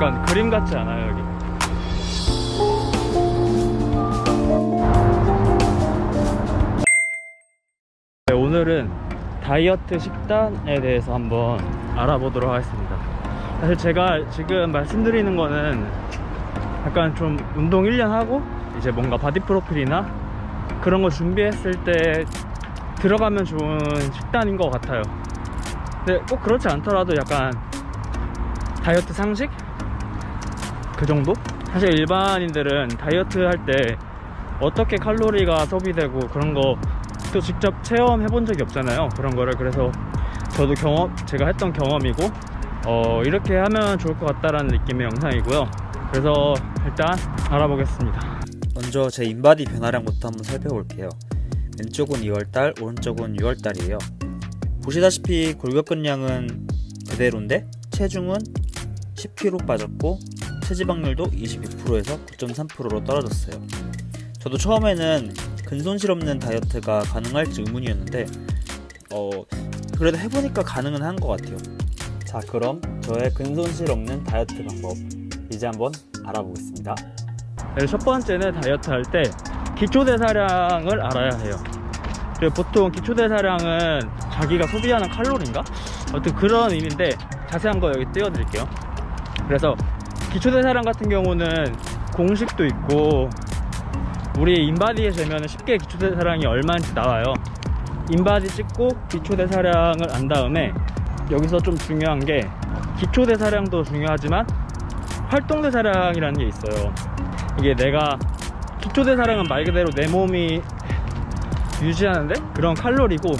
약간 그림 같지 않아요 여기? 네, 오늘은 다이어트 식단에 대해서 한번 알아보도록 하겠습니다. 사실 제가 지금 말씀드리는 거는 약간 좀 운동 1년 하고 이제 뭔가 바디 프로필이나 그런 거 준비했을 때 들어가면 좋은 식단인 것 같아요. 근데 꼭 그렇지 않더라도 약간 다이어트 상식? 그 정도? 사실 일반인들은 다이어트 할 때 어떻게 칼로리가 소비되고 그런 거 또 직접 체험해 본 적이 없잖아요. 그런 거를. 그래서 저도 경험, 제가 했던 경험이고, 어, 이렇게 하면 좋을 것 같다라는 느낌의 영상이고요. 그래서 일단 알아보겠습니다. 먼저 제 인바디 변화량부터 한번 살펴볼게요. 왼쪽은 2월달, 오른쪽은 6월달이에요. 보시다시피 골격근량은 그대로인데 체중은 10kg 빠졌고 체지방률도 26%에서 9.3%로 떨어졌어요. 저도 처음에는 근손실 없는 다이어트가 가능할지 의문이었는데 어 그래도 해보니까 가능은 한 것 같아요. 자 그럼 저의 근손실 없는 다이어트 방법 이제 한번 알아보겠습니다. 네, 첫 번째는 다이어트 할 때 기초 대사량을 알아야 해요. 그리고 보통 기초 대사량은 자기가 소비하는 칼로리인가? 어떤 그런 의미인데 자세한 거 여기 띄워드릴게요. 그래서 기초 대사량 같은 경우는 공식도 있고 우리 인바디에 재면 쉽게 기초 대사량이 얼마인지 나와요. 인바디 찍고 기초 대 사량을 안 다음에 여기서 좀 중요한 게 기초 대 사량도 중요하지만 활동 대 사량이라는 게 있어요. 이게 내가 기초대 사량은 말 그대로 내 몸이 유지하는데 그런 칼로리고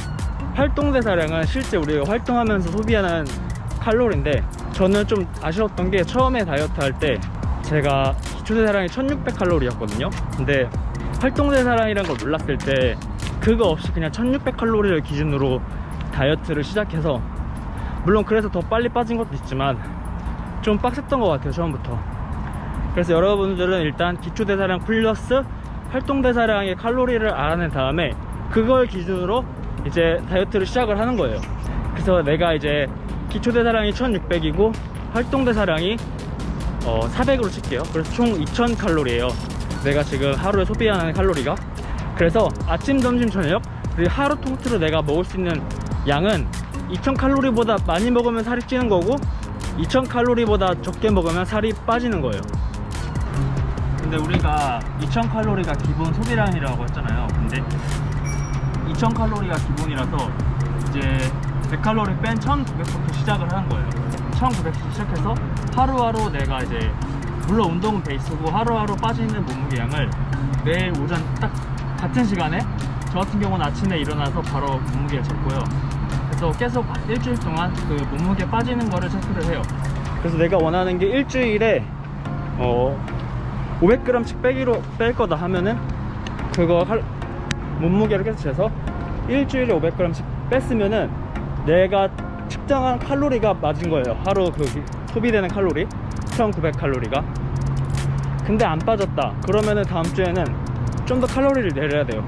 활동대 사량은 실제 우리가 활동하면서 소비하는 칼로리인데 저는 좀 아쉬웠던 게 처음에 다이어트 할 때 제가 기초대사량이 1600칼로리였거든요. 근데 활동대사량이라는 걸 몰랐을 때 그거 없이 그냥 1600칼로리를 기준으로 다이어트를 시작해서 물론 그래서 더 빨리 빠진 것도 있지만 좀 빡셌던 것 같아요 처음부터. 그래서 여러분들은 일단 기초대사량 플러스 활동대사량의 칼로리를 알아낸 다음에 그걸 기준으로 이제 다이어트를 시작을 하는 거예요. 그래서 내가 이제 기초대사량이 1600이고 활동대사량이 어, 400으로 칠게요. 그래서 총 2000칼로리예요. 내가 지금 하루에 소비하는 칼로리가. 그래서 아침 점심 저녁 그리고 하루 통틀어 내가 먹을 수 있는 양은 2000칼로리보다 많이 먹으면 살이 찌는 거고 2000칼로리보다 적게 먹으면 살이 빠지는 거예요. 근데 우리가 2000칼로리가 기본 소비량이라고 했잖아요. 근데 2000칼로리가 기본이라서 이제 100칼로리 뺀 1900부터 시작을 하는 거예요. 1900부터 시작해서 하루하루 내가 이제 물론 운동은 베이스고 하루하루 빠지는 몸무게량을 매일 오전 딱 같은 시간에 저 같은 경우는 아침에 일어나서 바로 몸무게를 잡고요. 그래서 계속 일주일 동안 그 몸무게 빠지는 거를 체크를 해요. 그래서 내가 원하는 게 일주일에 어 500g씩 빼기로 뺄 거다 하면은 그거 할, 몸무게를 계속 재서 일주일에 500g씩 뺐으면은 내가 측정한 칼로리가 맞은 거예요. 하루 그 기- 소비되는 칼로리 1900 칼로리가. 근데 안 빠졌다. 그러면은 다음 주에는 좀 더 칼로리를 내려야 돼요.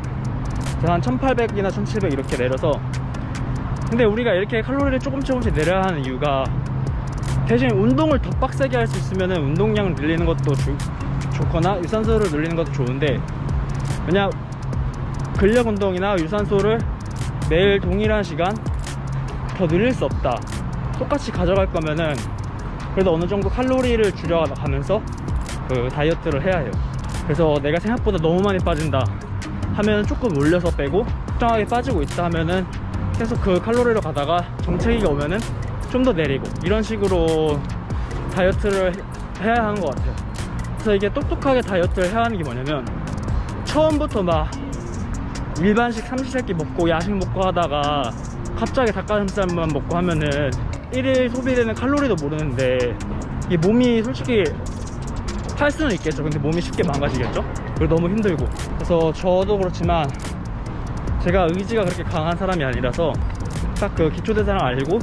한 1800이나 1700 이렇게 내려서 근데 우리가 이렇게 칼로리를 조금 조금씩 내려야 하는 이유가 대신 운동을 더 빡세게 할 수 있으면은 운동량을 늘리는 것도 주- 좋거나 유산소를 늘리는 것도 좋은데 왜냐 근력 운동이나 유산소를 매일 동일한 시간 더 늘릴 수 없다. 똑같이 가져갈 거면은 그래도 어느 정도 칼로리를 줄여가면서 그 다이어트를 해야 해요. 그래서 내가 생각보다 너무 많이 빠진다 하면 조금 올려서 빼고 적당하게 빠지고 있다 하면은 계속 그 칼로리로 가다가 정체기가 오면은 좀 더 내리고 이런 식으로 다이어트를 해야 하는 것 같아요. 그래서 이게 똑똑하게 다이어트를 해야 하는 게 뭐냐면 처음부터 막 일반식 삼시세끼 먹고 야식 먹고 하다가 갑자기 닭가슴살만 먹고 하면은 일일 소비되는 칼로리도 모르는데 이 몸이 솔직히 탈 수는 있겠죠 근데 몸이 쉽게 망가지겠죠 그리고 너무 힘들고 그래서 저도 그렇지만 제가 의지가 그렇게 강한 사람이 아니라서 딱 그 기초대사량 알고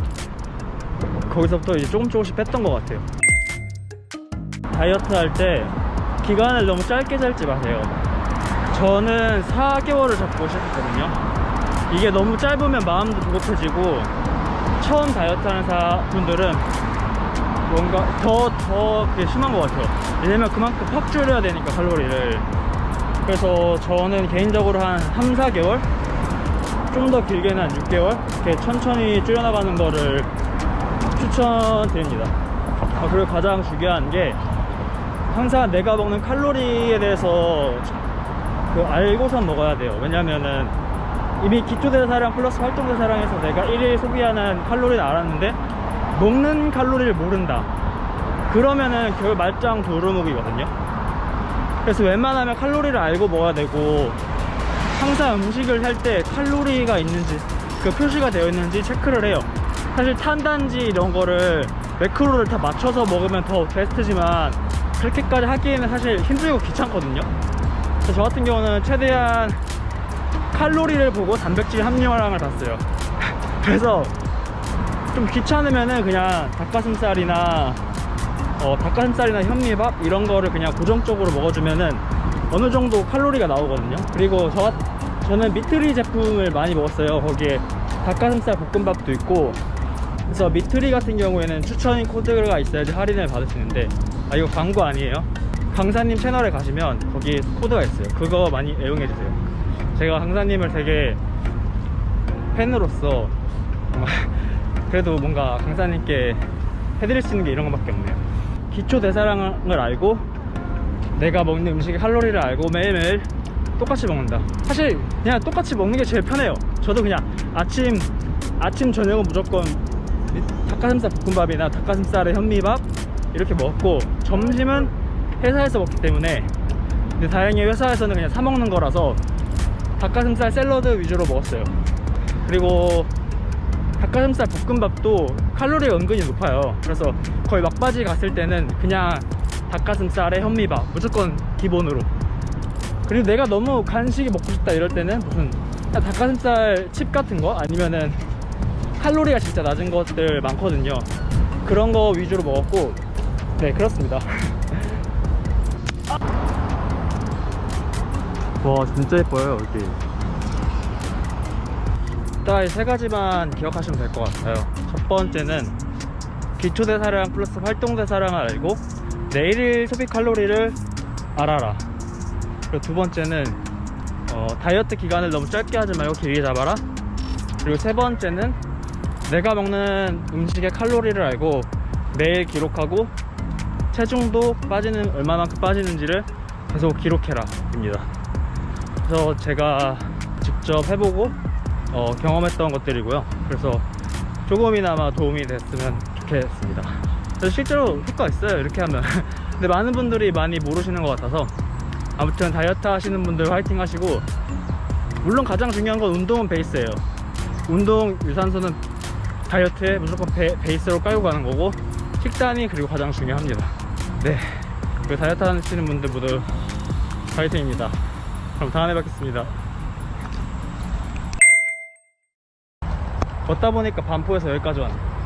거기서부터 이제 조금 조금씩 뺐던 것 같아요 다이어트 할 때 기간을 너무 짧게 잡지 마세요. 저는 4개월을 잡고 시작했거든요. 이게 너무 짧으면 마음도 조급해지고 처음 다이어트 하는 사- 분들은 뭔가 더, 더 그게 심한 것 같아요. 왜냐면 그만큼 팍 줄여야 되니까 칼로리를. 그래서 저는 개인적으로 한 3, 4개월? 좀 더 길게는 한 6개월? 이렇게 천천히 줄여나가는 거를 추천드립니다. 아, 그리고 가장 중요한 게 항상 내가 먹는 칼로리에 대해서 그 알고선 먹어야 돼요. 왜냐면은 이미 기초대사량 플러스 활동대사량에서 내가 1일 소비하는 칼로리를 알았는데 먹는 칼로리를 모른다. 그러면은 결 말짱 도루묵이거든요. 그래서 웬만하면 칼로리를 알고 먹어야 되고 항상 음식을 할 때 칼로리가 있는지 그 표시가 되어 있는지 체크를 해요. 사실 탄단지 이런 거를 매크로를 다 맞춰서 먹으면 더 베스트지만 그렇게까지 하기에는 사실 힘들고 귀찮거든요. 저 같은 경우는 최대한 칼로리를 보고 단백질 함유량을 봤어요. 그래서 좀 귀찮으면은 그냥 닭가슴살이나 어, 닭가슴살이나 현미밥 이런 거를 그냥 고정적으로 먹어주면은 어느 정도 칼로리가 나오거든요. 그리고 저 같- 저는 미트리 제품을 많이 먹었어요. 거기에 닭가슴살 볶음밥도 있고 그래서 미트리 같은 경우에는 추천인 코드가 있어야지 할인을 있는데 아 이거 광고 아니에요. 강사님 채널에 가시면 거기 코드가 있어요. 그거 많이 애용해 주세요. 제가 강사님을 되게 팬으로서 그래도 뭔가 강사님께 해드릴 수 있는 게 이런 것밖에 없네요. 기초 대사량을 알고 내가 먹는 음식의 칼로리를 알고 매일매일 똑같이 먹는다. 사실 그냥 똑같이 먹는 게 제일 편해요. 저도 그냥 아침 아침 저녁은 무조건 닭가슴살 볶음밥이나 닭가슴살에 현미밥 이렇게 먹고 점심은 회사에서 먹기 때문에 근데 다행히 회사에서는 그냥 사 먹는 거라서 닭가슴살 샐러드 위주로 먹었어요. 그리고 닭가슴살 볶음밥도 칼로리가 은근히 높아요. 그래서 거의 막바지 갔을 때는 그냥 닭가슴살에 현미밥 무조건 기본으로. 그리고 내가 너무 간식이 먹고 싶다 이럴 때는 무슨 닭가슴살 칩 같은 거 아니면은 칼로리가 진짜 낮은 것들 많거든요. 그런 거 위주로 먹었고, 네 그렇습니다. 와 진짜 예뻐요 여기. 딱 세 가지만 기억하시면 될 것 같아요. 첫 번째는 기초 대사량 플러스 활동 대사량을 알고 내일 소비 칼로리를 알아라. 그리고 두 번째는 어, 다이어트 기간을 너무 짧게 하지 말고 길게 잡아라. 그리고 세 번째는 내가 먹는 음식의 칼로리를 알고 매일 기록하고 체중도 빠지는 얼마만큼 빠지는지를 계속 기록해라 입니다. 그래서 제가 직접 해보고 어, 경험했던 것들이고요. 그래서 조금이나마 도움이 됐으면 좋겠습니다. 그래서 실제로 효과 있어요. 이렇게 하면. 근데 많은 분들이 많이 모르시는 것 같아서 아무튼 다이어트 하시는 분들 화이팅 하시고 물론 가장 중요한 건 운동은 베이스예요. 운동 유산소는 다이어트에 무조건 베, 베이스로 깔고 가는 거고 식단이 그리고 가장 중요합니다. 네. 그리고 다이어트 하시는 분들 모두 화이팅입니다. 그럼 다음에 뵙겠습니다. 걷다 보니까 반포에서 여기까지 왔네.